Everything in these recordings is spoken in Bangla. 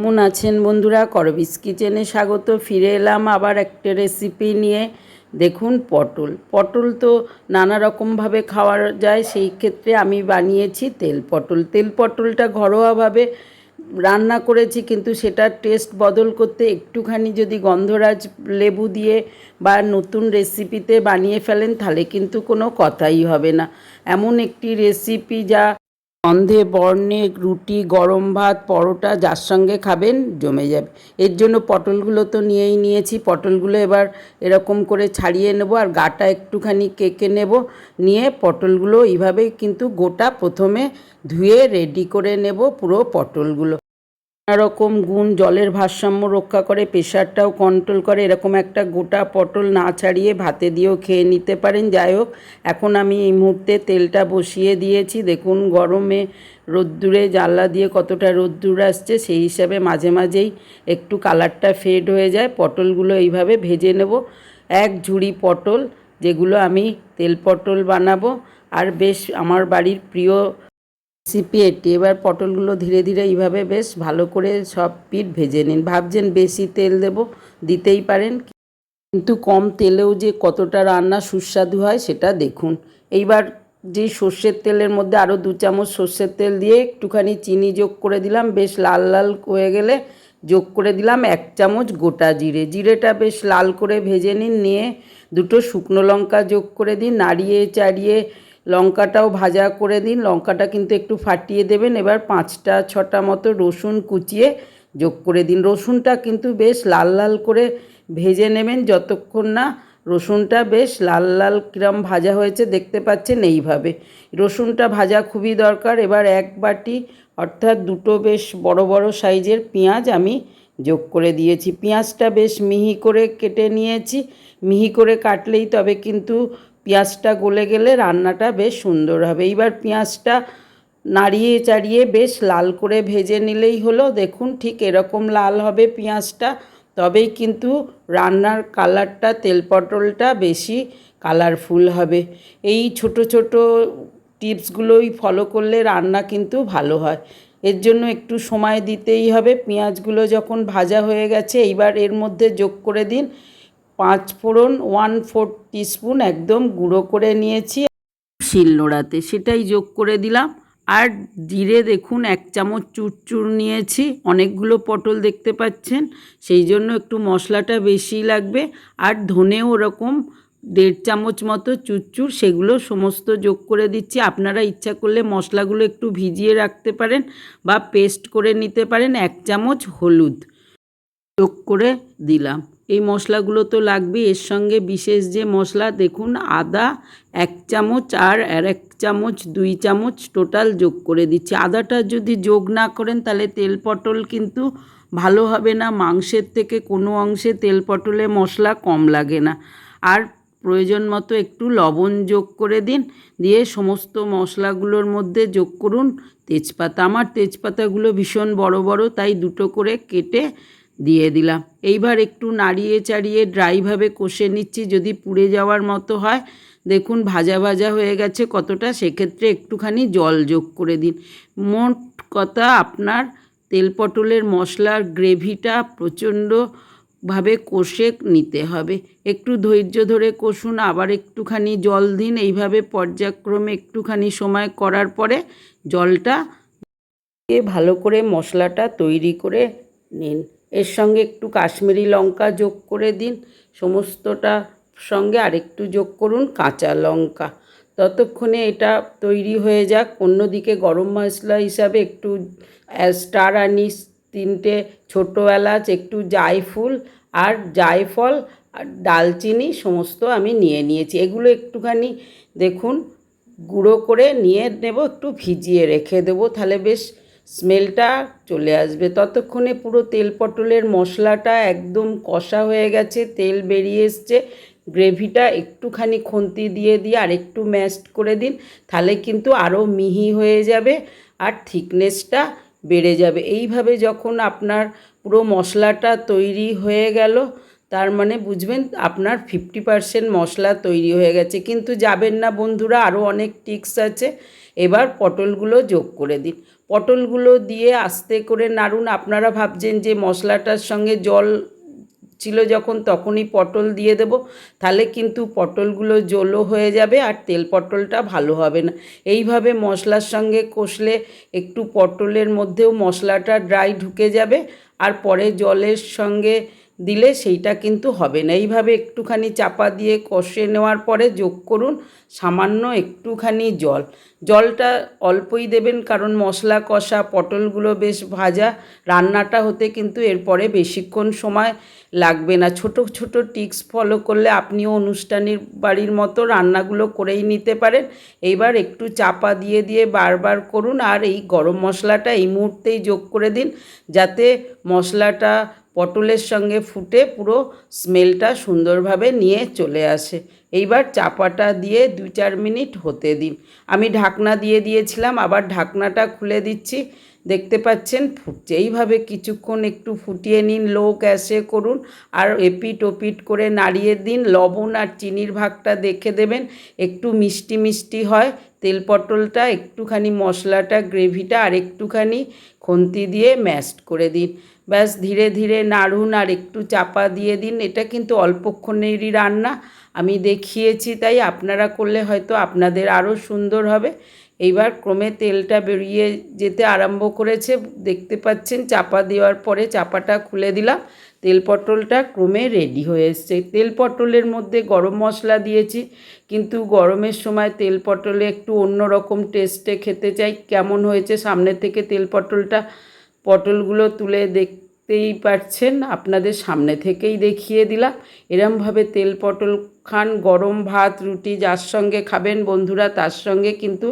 কেমন আছেন বন্ধুরা করবিস কিচেনে স্বাগত। ফিরে এলাম আবার একটা রেসিপি নিয়ে। দেখুন পটল। পটল তো নানা রকমভাবে খাওয়া যায়, সেই ক্ষেত্রে আমি বানিয়েছি তেল পটল। তেল পটলটা ঘরোয়াভাবে রান্না করেছি, কিন্তু সেটার টেস্ট বদল করতে একটুখানি যদি গন্ধরাজ লেবু দিয়ে বা নতুন রেসিপিতে বানিয়ে ফেলেন, তাহলে কিন্তু কোনো কথাই হবে না। এমন একটি রেসিপি যা গন্ধে বর্ণে, রুটি, গরম ভাত, পরোটা যার সঙ্গে খাবেন, জমে যাবে। এর জন্য পটলগুলো তো নিয়েই নিয়েছি। পটলগুলো এবার এরকম করে ছাড়িয়ে নেব আর গাটা একটুখানি কেকে নেব। নিয়ে পটলগুলো এইভাবেই কিন্তু গোটা প্রথমে ধুয়ে রেডি করে নেব পুরো পটলগুলো। রকম গুণ, জলের ভারসাম্য রক্ষা করে প্রেশারটাও কন্ট্রোল করে, এরকম একটা গোটা পটল না ছাড়িয়ে ভাতে দিয়েও খেয়ে নিতে পারেন। যাই হোক, এখন আমি এই মুহূর্তে তেলটা বসিয়ে দিয়েছি। দেখুন, গরমে রোদ্দুরে জানলা দিয়ে কতটা রোদ্দুর আসছে, সেই হিসাবে মাঝে মাঝেই একটু কালারটা ফেড হয়ে যায়। পটলগুলো এইভাবে ভেজে নেব। এক ঝুড়ি পটল, যেগুলো আমি তেল পটল বানাবো। আর বেশ, আমার বাড়ির প্রিয় রেসিপি এটি এবার পটলগুলো ধীরে ধীরে এইভাবে বেশ ভালো করে সব পিঠ ভেজে নিন। ভাবছেন বেশি তেল দেব, দিতেই পারেন, কিন্তু কম তেলেও যে কতটা রান্না সুস্বাদু হয় সেটা দেখুন। এইবার যে সর্ষের তেলের মধ্যে আরও দু চামচ সর্ষের তেল দিয়ে একটুখানি চিনি যোগ করে দিলাম, বেশ লাল লাল হয়ে গেলে যোগ করে দিলাম এক চামচ গোটা জিরে। জিরেটা বেশ লাল করে ভেজে নিন, নিয়ে দুটো শুকনো লঙ্কা যোগ করে দিন, নাড়িয়ে চাড়িয়ে লঙ্কাটাও ভাজা করে দিন লঙ্কাটা কিন্তু একটু ফাটিয়ে দেবেন। এবার পাঁচটা, ছটা মতো রসুন কুচিয়ে যোগ করে দিন। রসুনটা কিন্তু বেশ লাল লাল করে ভেজে নেবেন। যতক্ষণ না রসুনটা বেশ লাল লাল কিরম ভাজা হয়েছে দেখতে পাচ্ছেন এইভাবে। রসুনটা ভাজা খুবই দরকার। এবার এক বাটি, অর্থাৎ দুটো বেশ বড় বড় সাইজের পেঁয়াজ আমি যোগ করে দিয়েছি। পেঁয়াজটা বেশ মিহি করে কেটে নিয়েছি। মিহি করে কাটলেই তবে কিন্তু পেঁয়াজটা গলে গেলে রান্নাটা বেশ সুন্দর হবে। এইবার পেঁয়াজটা নাড়িয়ে চাড়িয়ে বেশ লাল করে ভেজে নিলেই হলো। দেখুন ঠিক এরকম লাল হবে পেঁয়াজটা। তবেই কিন্তু রান্নার কালারটা, তেল পটলটা বেশি কালারফুল হবে। এই ছোট ছোট টিপসগুলোই ফলো করলে রান্না কিন্তু ভালো হয়। এর জন্য একটু সময় দিতেই হবে। পেঁয়াজগুলো যখন ভাজা হয়ে গেছে, এইবার এর মধ্যে যোগ করে দিন। পাঁচ ফোড়ন, ওয়ান ফোর টিস্পুন একদম গুঁড়ো করে নিয়েছি। শিলনোড়াতে সেটাই যোগ করে দিলাম। আর জিরে দেখুন, এক চামচ চুরচুর নিয়েছি। অনেকগুলো পটল দেখতে পাচ্ছেন, সেই জন্য একটু মশলাটা বেশি লাগবে। আর ধনেও ওরকম দেড় চামচ মতো চুরচুর, সেগুলো সমস্ত যোগ করে দিচ্ছি। আপনারা ইচ্ছা করলে মশলাগুলো একটু ভিজিয়ে রাখতে পারেন বা পেস্ট করে নিতে পারেন। এক চামচ হলুদ যোগ করে দিলাম। এই মশলাগুলো তো লাগবেই। এর সঙ্গে বিশেষ যে মশলা, দেখুন, আদা এক চামচ আর আর এক চামচ, দুই চামচ টোটাল যোগ করে দিচ্ছি। আদাটা যদি যোগ না করেন, তাহলে তেল পটল কিন্তু ভালো হবে না। মাংসের থেকে কোনো অংশে তেল পটলে মশলা কম লাগে না। আর প্রয়োজন মতো একটু লবণ যোগ করে দিন। দিয়ে সমস্ত মশলাগুলোর মধ্যে যোগ করুন। তেজপাতা, আমার তেজপাতাগুলো ভীষণ বড় বড়, তাই দুটো করে কেটে দিয়ে দিলাম। এইবার একটু নাড়িয়ে চাড়িয়ে ড্রাইভাবে কষে নিচ্ছি, যদি পুড়ে যাওয়ার মতো হয়। দেখুন, ভাজা ভাজা হয়ে গেছে কতটা। সেক্ষেত্রে একটুখানি জল যোগ করে দিন। মোট কথা আপনার তেল পটলের মশলার গ্রেভিটা প্রচণ্ডভাবে কষে নিতে হবে। একটু ধৈর্য ধরে কষুন, আবার একটুখানি জল দিন। এইভাবে পর্যায়ক্রমে একটুখানি সময় করার পরে জলটা ভালো করে মশলাটা তৈরি করে নিন। এর সঙ্গে একটু কাশ্মীরি লঙ্কা যোগ করে দিন। সমস্তটা সঙ্গে আরেকটু যোগ করুন কাঁচা লঙ্কা। ততক্ষণে এটা তৈরি হয়ে যাক। অন্যদিকে গরম মশলা হিসাবে একটু স্টার আনিস, তিনটে ছোটো এলাচ, একটু জায়ফুল আর জায়ফল আর ডালচিনি সমস্ত আমি নিয়ে নিয়েছি। এগুলো একটুখানি দেখুন, গুঁড়ো করে নিয়ে নেব, একটু ভিজিয়ে রেখে দেবো। তাহলে বেশ স্মেলটা চলে আসবে। ততক্ষণে পুরো তেল পটলের মশলাটা একদম কষা হয়ে গেছে, তেল বেরিয়ে এসছে। গ্রেভিটা একটুখানি খুন্তি দিয়ে দিয়ে আর একটু ম্যাশড করে দিন, তাহলে কিন্তু আরও মিহি হয়ে যাবে আর থিকনেসটা বেড়ে যাবে। এইভাবে যখন আপনার পুরো মশলাটা তৈরি হয়ে গেল, তার মানে বুঝবেন আপনার ফিফটি পারসেন্ট মশলা তৈরি হয়ে গেছে। কিন্তু যাবেন না বন্ধুরা আরও অনেক টিক্স আছে। এবার পটলগুলো যোগ করে দিন। পটলগুলো দিয়ে আস্তে করে নাড়ুন। আপনারা ভাবছেন যে মশলাটার সঙ্গে জল ছিল যখন, তখনই পটল দিয়ে দেব। তাহলে কিন্তু পটলগুলো জলো হয়ে যাবে আর তেল পটলটা ভালো হবে না। এইভাবে মশলার সঙ্গে কষলে একটু পটলের মধ্যেও মশলাটা ড্রাই ঢুকে যাবে। আর পরে জলের সঙ্গে দিলে সেইটা কিন্তু হবে না। এইভাবে একটুখানি চাপা দিয়ে কষে নেওয়ার পরে যোগ করুন সামান্য একটুখানি জল। জলটা অল্পই দেবেন কারণ মশলা কষা, পটলগুলো বেশ ভাজা, রান্নাটা হতে কিন্তু এরপরে বেশিক্ষণ সময় লাগবে না। ছোট ছোট টিক্স ফলো করলে আপনিও অনুষ্ঠানের বাড়ির মতো রান্নাগুলো করেই নিতে পারেন। এইবার একটু চাপা দিয়ে দিয়ে বারবার করুন আর এই গরম মশলাটা এই মুহূর্তেই যোগ করে দিন যাতে মশলাটা পটলের সঙ্গে ফুটে পুরো স্মেলটা সুন্দরভাবে নিয়ে চলে আসে। এইবার চাপাটা দিয়ে দু চার মিনিট হতে দিন। আমি ঢাকনা দিয়ে দিয়েছিলাম, আবার ঢাকনাটা খুলে দিচ্ছি। দেখতে পাচ্ছেন এইভাবে কিছুক্ষণ একটু ফুটিয়ে নিন লো গ্যাসে করুন, আর এপিট ওপিট করে নাড়িয়ে দিন, লবণ আর চিনির ভাগটা দেখে দেবেন, একটু মিষ্টি মিষ্টি হয়, তেল পটলটা, একটুখানি মশলাটা, গ্রেভিটা, আর একটুখানি খন্তি দিয়ে ম্যাশড করে দিন। ব্যাস, ধীরে ধীরে নাড়ুন আর একটু চাপা দিয়ে দিন, এটা কিন্তু অল্পক্ষণেরই রান্না, আমি দেখিয়েছি তাই আপনারা করলে হয়তো আপনাদের আরও সুন্দর হবে। এইবার ক্রমে তেলটা বেরিয়ে যেতে আরম্ভ করেছে। দেখতে পাচ্ছেন, চাপা দেওয়ার পরে চাপাটা খুলে দিলাম। তেল পটলটা ক্রমে রেডি হয়ে এসছে। তেল পটলের মধ্যে গরম মশলা দিয়েছি, কিন্তু গরমের সময় তেল পটলে একটু অন্য রকম টেস্টে খেতে চাই। কেমন হয়েছে? সামনে থেকে তেল পটলটা, পটলগুলো তুলে দেখতেই পাচ্ছেন আপনাদের সামনে থেকেই দেখিয়ে দিলাম। এরমভাবে তেল পটল খান, গরম ভাত, রুটি যার সঙ্গে খাবেন বন্ধুরা, তার সঙ্গে কিন্তু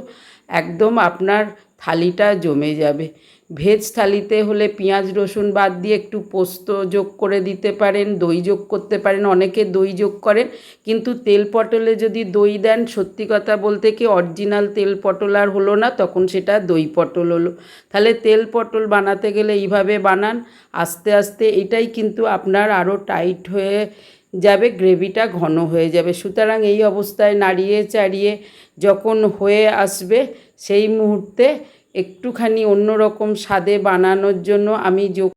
একদম আপনার থালিটা জমে যাবে। ভেজ থালিতে হলে পেঁয়াজ, রসুন বাদ দিয়ে একটু পোস্ত যোগ করে দিতে পারেন, দই যোগ করতে পারেন, অনেকে দই যোগ করেন, কিন্তু তেল পটলে যদি দই দেন, সত্যি কথা বলতে কি অরিজিনাল তেল পটল আর হলো না, তখন সেটা দই পটল হলো। তাহলে তেল পটল বানাতে গেলে এইভাবে বানান, আস্তে আস্তে এটাই কিন্তু আপনার আরও টাইট হয়ে যাবে, গ্রেভিটা ঘন হয়ে যাবে। সুতরাং এই অবস্থায় নাড়িয়ে, চাড়িয়ে যখন হয়ে আসবে, সেই মুহূর্তে একটুখানি অন্যরকম স্বাদে বানানোর জন্য আমি যোগ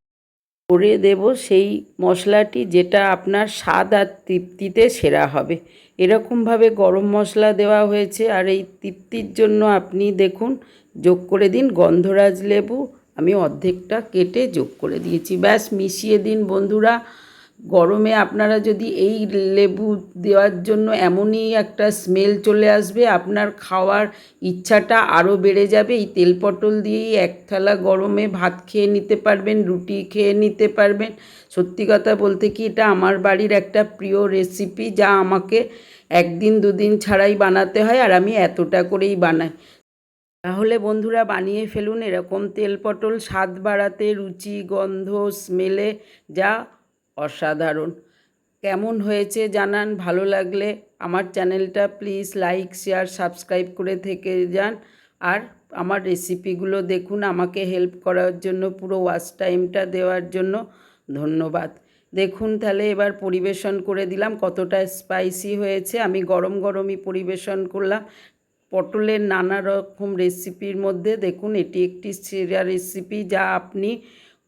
করে দেব সেই মশলাটি যেটা আপনার স্বাদ আর তৃপ্তিতে সেরা হবে। এরকমভাবে গরম মশলা দেওয়া হয়েছে আর এই তৃপ্তির জন্য আপনি দেখুন, যোগ করে দিন গন্ধরাজ লেবু। আমি অর্ধেকটা কেটে যোগ করে দিয়েছি। ব্যাস, মিশিয়ে দিন বন্ধুরা। গরমে আপনারা যদি এই লেবু দেওয়ার জন্য এমনই একটা স্মেল চলে আসবে, আপনার খাওয়ার ইচ্ছাটা আরও বেড়ে যাবে। এই তেল পটল দিয়েই এক থালা গরমে ভাত খেয়ে নিতে পারবেন, রুটি খেয়ে নিতে পারবেন। সত্যি কথা বলতে কি, এটা আমার বাড়ির একটা প্রিয় রেসিপি যা আমাকে একদিন দুদিন ছাড়াই বানাতে হয় আর আমি এতটা করেই বানাই। তাহলে বন্ধুরা বানিয়ে ফেলুন এরকম তেল পটল স্বাদ বাড়াতে, রুচি, গন্ধ স্মেলে যা অসাধারণ। কেমন হয়েছে জানান, ভালো লাগলে আমার চ্যানেলটা প্লিজ লাইক, শেয়ার, সাবস্ক্রাইব করে থেকে যান। আর আমার রেসিপিগুলো দেখুন, আমাকে হেল্প করার জন্য, পুরো ওয়াচ টাইমটা দেওয়ার জন্য ধন্যবাদ। দেখুন তাহলে এবার পরিবেশন করে দিলাম, কতটা স্পাইসি হয়েছে। আমি গরম গরমই পরিবেশন করলাম। পটলের নানা রকম রেসিপির মধ্যে দেখুন, এটি একটি সেরা রেসিপি যা আপনি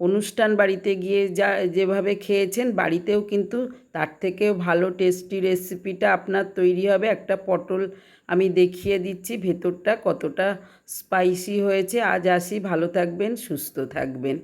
অনুষ্ঠান বাড়িতে গিয়ে যা, যেভাবে খেয়েছেন, বাড়িতেও কিন্তু তার থেকেও ভালো টেস্টি রেসিপিটা আপনার তৈরি হবে। একটা পটল আমি দেখিয়ে দিচ্ছি, ভেতরটা কতটা স্পাইসি হয়েছে। আজ আসি, ভালো থাকবেন, সুস্থ থাকবেন।